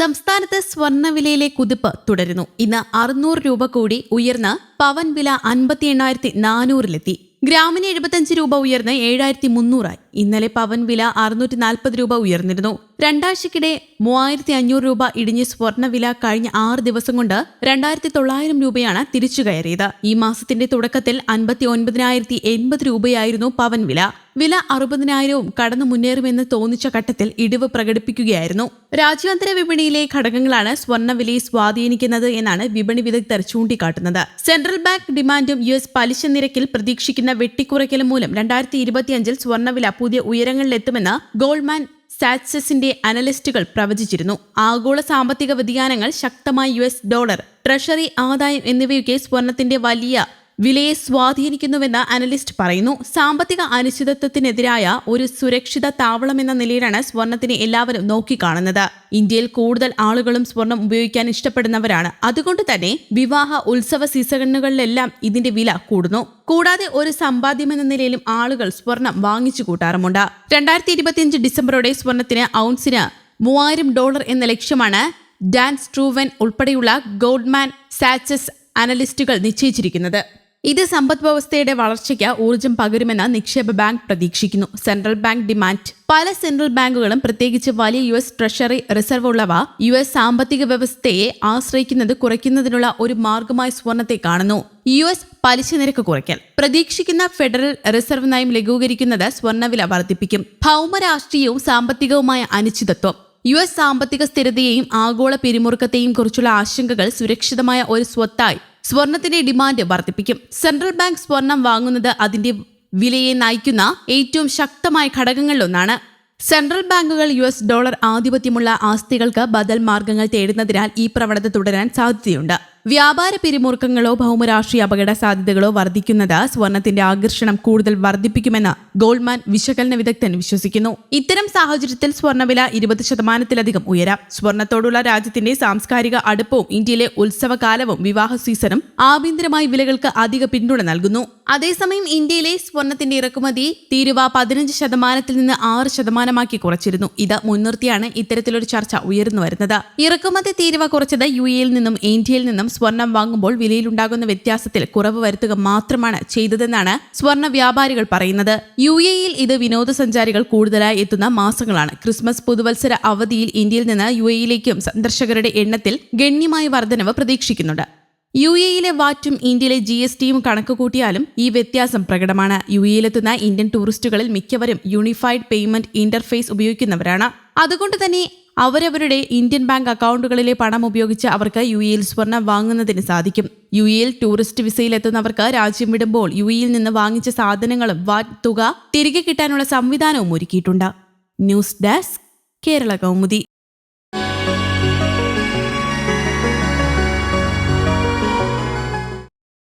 സംസ്ഥാനത്ത് സ്വർണവിലയിലെ കുതിപ്പ് തുടരുന്നു. ഇന്ന് അറുന്നൂറ് രൂപ കൂടി ഉയർന്ന് പവൻ വില അൻപത്തി എണ്ണായിരത്തി നാനൂറിലെത്തി. ഗ്രാമിന് എഴുപത്തഞ്ച് രൂപ ഉയർന്ന് ഏഴായിരത്തി മുന്നൂറായി. ഇന്നലെ പവൻ വില അറുന്നൂറ്റി നാൽപ്പത് രൂപ ഉയർന്നിരുന്നു. രണ്ടാഴ്ചക്കിടെ മൂവായിരത്തി അഞ്ഞൂറ് രൂപ ഇടിഞ്ഞ് സ്വർണവില കഴിഞ്ഞ ആറ് ദിവസം കൊണ്ട് രണ്ടായിരത്തി തൊള്ളായിരം രൂപയാണ് തിരിച്ചു കയറിയത്. ഈ മാസത്തിന്റെ തുടക്കത്തിൽ അൻപത്തി ഒൻപതിനായിരത്തി എൺപത് രൂപയായിരുന്നു പവൻ വില. വില അറുപതിനായിരവും കടന്നു മുന്നേറുമെന്ന് തോന്നിച്ച ഘട്ടത്തിൽ ഇടിവ് പ്രകടിപ്പിക്കുകയായിരുന്നു. രാജ്യാന്തര വിപണിയിലെ ഘടകങ്ങളാണ് സ്വർണവിലയെ സ്വാധീനിക്കുന്നത് എന്നാണ് വിപണി വിദഗ്ധർ ചൂണ്ടിക്കാട്ടുന്നത്. സെൻട്രൽ ബാങ്ക് ഡിമാൻഡും യു എസ് പലിശ നിരക്കിൽ പ്രതീക്ഷിക്കുന്ന വെട്ടിക്കുറയ്ക്കലും മൂലം രണ്ടായിരത്തി ഇരുപത്തിയഞ്ചിൽ സ്വർണവില പുതിയ ഉയരങ്ങളിലെത്തുമെന്ന് ഗോൾഡ്മാൻ സാറ്റ്സസിന്റെ അനലിസ്റ്റുകൾ പ്രവചിച്ചിരുന്നു. ആഗോള സാമ്പത്തിക വ്യതിയാനങ്ങൾ ശക്തമായ യു ഡോളർ ട്രഷറി ആദായം എന്നിവയൊക്കെ സ്വർണത്തിന്റെ വലിയ വിലയെ സ്വാധീനിക്കുന്നുവെന്ന് അനലിസ്റ്റ് പറയുന്നു. സാമ്പത്തിക അനിശ്ചിതത്വത്തിനെതിരായ ഒരു സുരക്ഷിത താവളം എന്ന നിലയിലാണ് സ്വർണത്തിനെ എല്ലാവരും നോക്കിക്കാണുന്നത്. ഇന്ത്യയിൽ കൂടുതൽ ആളുകളും സ്വർണം ഉപയോഗിക്കാൻ ഇഷ്ടപ്പെടുന്നവരാണ്. അതുകൊണ്ട് തന്നെ വിവാഹ ഉത്സവ സീസണുകളിലെല്ലാം ഇതിന്റെ വില കൂടുന്നു. കൂടാതെ ഒരു സമ്പാദ്യമെന്ന നിലയിലും ആളുകൾ സ്വർണം വാങ്ങിച്ചു കൂട്ടാറുമുണ്ട്. രണ്ടായിരത്തി ഇരുപത്തിയഞ്ച് ഡിസംബറോടെ സ്വർണത്തിന് ഔൺസിന് മൂവായിരം ഡോളർ എന്ന ലക്ഷ്യമാണ് ഡാൻസ് ട്രൂവൻ ഉൾപ്പെടെയുള്ള ഗോൾഡ്മാൻ സാച്ചസ് അനലിസ്റ്റുകൾ നിശ്ചയിച്ചിരിക്കുന്നത്. ഇത് സമ്പദ് വ്യവസ്ഥയുടെ വളർച്ചയ്ക്ക് ഊർജം പകരുമെന്ന് നിക്ഷേപ ബാങ്ക് പ്രതീക്ഷിക്കുന്നു. Central bank demand. പല സെൻട്രൽ ബാങ്കുകളും പ്രത്യേകിച്ച് വലിയ യു എസ് ട്രഷറി റിസർവ് ഉള്ളവ യു എസ് സാമ്പത്തിക വ്യവസ്ഥയെ ആശ്രയിക്കുന്നത് കുറയ്ക്കുന്നതിനുള്ള ഒരു മാർഗമായി സ്വർണത്തെ കാണുന്നു. യു എസ് പലിശ നിരക്ക് കുറയ്ക്കൽ. പ്രതീക്ഷിക്കുന്ന ഫെഡറൽ റിസർവ് നയം ലഘൂകരിക്കുന്നത് സ്വർണവില വർദ്ധിപ്പിക്കും. ഭൗമരാഷ്ട്രീയവും സാമ്പത്തികവുമായ അനിശ്ചിതത്വം. യു എസ് സാമ്പത്തിക സ്ഥിരതയെയും ആഗോള പിരിമുറുക്കത്തെയും കുറിച്ചുള്ള ആശങ്കകൾ സുരക്ഷിതമായ ഒരു സ്വത്തായി സ്വർണത്തിന്റെ ഡിമാൻഡ് വർദ്ധിപ്പിക്കും. സെൻട്രൽ ബാങ്ക് സ്വർണം വാങ്ങുന്നത് അതിന്റെ വിലയെ നയിക്കുന്ന ഏറ്റവും ശക്തമായ ഘടകങ്ങളിലൊന്നാണ്. സെൻട്രൽ ബാങ്കുകൾ യു എസ് ഡോളർ ആധിപത്യമുള്ള ആസ്തികൾക്ക് ബദൽ മാർഗങ്ങൾ തേടുന്നതിനാൽ ഈ പ്രവണത തുടരാൻ സാധ്യതയുണ്ട്. വ്യാപാര പിരിമുറുക്കങ്ങളോ ഭൗമരാഷ്ട്രീയ അപകട സാധ്യതകളോ വർദ്ധിക്കുന്നത് സ്വർണത്തിന്റെ ആകർഷണം കൂടുതൽ വർദ്ധിപ്പിക്കുമെന്ന് ഗോൾഡ്മാൻ വിശകലന വിദഗ്ധൻ വിശ്വസിക്കുന്നു. ഇത്തരം സാഹചര്യത്തിൽ സ്വർണവില ഇരുപത് ശതമാനത്തിലധികം ഉയരാം. സ്വർണത്തോടുള്ള രാജ്യത്തിന്റെ സാംസ്കാരിക അടുപ്പവും ഇന്ത്യയിലെ ഉത്സവകാലവും വിവാഹ സീസണും ആഭ്യന്തരമായി വിലകൾക്ക് അധിക പിന്തുണ നൽകുന്നു. അതേസമയം ഇന്ത്യയിലെ സ്വർണത്തിന്റെ ഇറക്കുമതി തീരുവ പതിനഞ്ച് ശതമാനത്തിൽ നിന്ന് ആറ് ശതമാനമാക്കി കുറച്ചിരുന്നു. ഇത് മുൻനിർത്തിയാണ് ഇത്തരത്തിലൊരു ചർച്ച ഉയർന്നു വരുന്നത്. ഇറക്കുമതി തീരുവ കുറച്ചത് യു എയിൽ നിന്നും ഇന്ത്യയിൽ നിന്നും സ്വർണം വാങ്ങുമ്പോൾ വിലയിലുണ്ടാകുന്ന വ്യത്യാസത്തിൽ കുറവ് വരുത്തുക മാത്രമാണ് ചെയ്തതെന്നാണ് സ്വർണ വ്യാപാരികൾ പറയുന്നത്. യു എയിൽ ഇത് വിനോദസഞ്ചാരികൾ കൂടുതലായി എത്തുന്ന മാസങ്ങളാണ്. ക്രിസ്മസ് പുതുവത്സര അവധിയിൽ ഇന്ത്യയിൽ നിന്ന് യു എയിലേക്കും സന്ദർശകരുടെ എണ്ണത്തിൽ ഗണ്യമായ വർധനവ് പ്രതീക്ഷിക്കുന്നുണ്ട്. യു എയിലെ വാറ്റും ഇന്ത്യയിലെ ജി എസ് ടിയും കണക്ക് കൂട്ടിയാലും ഈ വ്യത്യാസം പ്രകടമാണ്. യു എയിലെത്തുന്ന ഇന്ത്യൻ ടൂറിസ്റ്റുകളിൽ മിക്കവരും യൂണിഫൈഡ് പേയ്മെന്റ് ഇന്റർഫേസ് ഉപയോഗിക്കുന്നവരാണ്. അതുകൊണ്ട് തന്നെ അവരവരുടെ ഇന്ത്യൻ ബാങ്ക് അക്കൗണ്ടുകളിലെ പണം ഉപയോഗിച്ച് അവർക്ക് യു എയിൽ സ്വർണം വാങ്ങുന്നതിന് സാധിക്കും. യു എയിൽ ടൂറിസ്റ്റ് വിസയിലെത്തുന്നവർക്ക് രാജ്യം വിടുമ്പോൾ യു എയിൽ നിന്ന് വാങ്ങിച്ച സാധനങ്ങളും വാറ്റ് തുക തിരികെ കിട്ടാനുള്ള സംവിധാനവും ഒരുക്കിയിട്ടുണ്ട്. News desk Kerala Kaumudi.